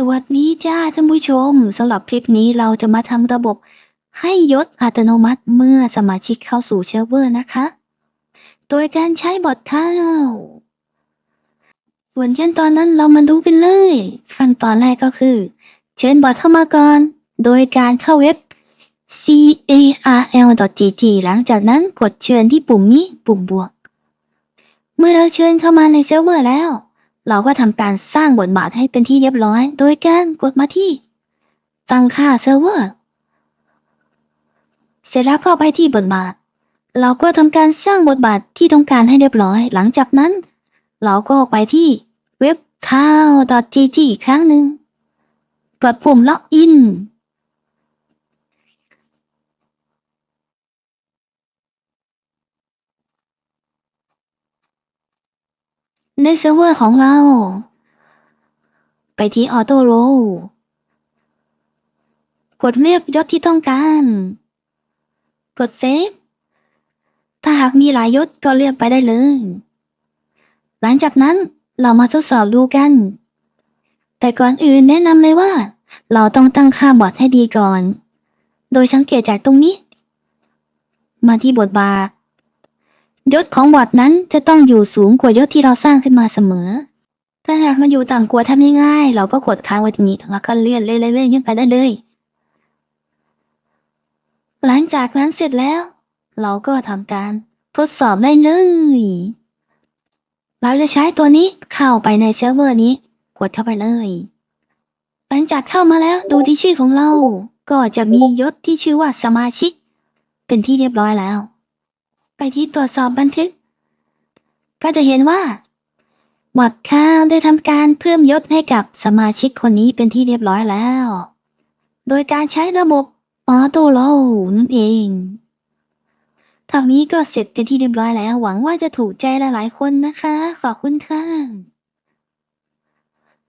สวัสดีจ้าท่านผู้ชมสำหรับคลิปนี้เราจะมาทำระบบให้ยศอัตโนมัติเมื่อสมาชิกเข้าสู่เซิร์ฟเวอร์นะคะ โดยการใช้บอทเข้าส่วนขั้นตอนนั้นเรามาดูกันเลยขั้นตอนแรกก็คือ เชิญบอทเข้ามาก่อน โดยการเข้าเว็บ carl.gg หลังจากนั้นกดเชิญที่ปุ่มนี้ปุ่มบวก เมื่อเราเชิญเข้ามาในเซิร์ฟเวอร์แล้ว เราก็ทำการสร้างบทบาทให้เป็นที่เรียบร้อย โดยการกดมาที่ ตั้งค่าเซิร์ฟเวอร์ เสร็จแล้วก็ไปที่บทบาท เราก็ทำการสร้างบทบาทที่ต้องการให้เรียบร้อย หลังจากนั้น เราก็ไปที่เว็บ cow.gt อีกครั้งหนึ่งกดปุ่มล็อกอิน ในเซิร์ฟเวอร์ของเรา ไปที่ออโต้โรกดเลือกยศที่ต้องการ กดเซฟ ถ้าหากมีหลายยศก็เลือกไปได้เลย หลังจากนั้นเรามาทดสอบดูกัน แต่ก่อนอื่นแนะนำเลยว่า เราต้องตั้งค่าบอทให้ดีก่อน โดยสังเกตจากตรงนี้ มาที่บทบาท ยศของบอทนั้นจะต้องอยู่สูงกว่ายศที่เราสร้างขึ้นมาเสมอ ถ้าหากมันอยู่ต่ำกว่าทำง่ายๆเราก็กดค้างไว้ตรงนี้แล้วก็เลื่อนเลื่อนเลื่อนขึ้นไปได้เลย หลังจากนั้นเสร็จแล้ว เราก็ทำการทดสอบได้เลยเราจะใช้ตัวนี้เข้าไปในเซิร์ฟเวอร์นี้ กดเข้าไปเลยหลังจากเข้ามาแล้วดูที่ชื่อของเรา ก็จะมียศที่ชื่อว่าสมาชิก เป็นที่เรียบร้อยแล้ว ไปที่ตรวจสอบบันทึก ก็จะเห็นว่าบอดข้าวได้ทำการเพิ่มยศให้กับสมาชิกคนนี้เป็นที่เรียบร้อยแล้ว โดยการใช้ระบบออโต้โลนั่นเองทางนี้ก็เสร็จเป็นที่เรียบร้อยแล้ว หวังว่าจะถูกใจหลายๆคนนะคะ ขอบคุณค่ะ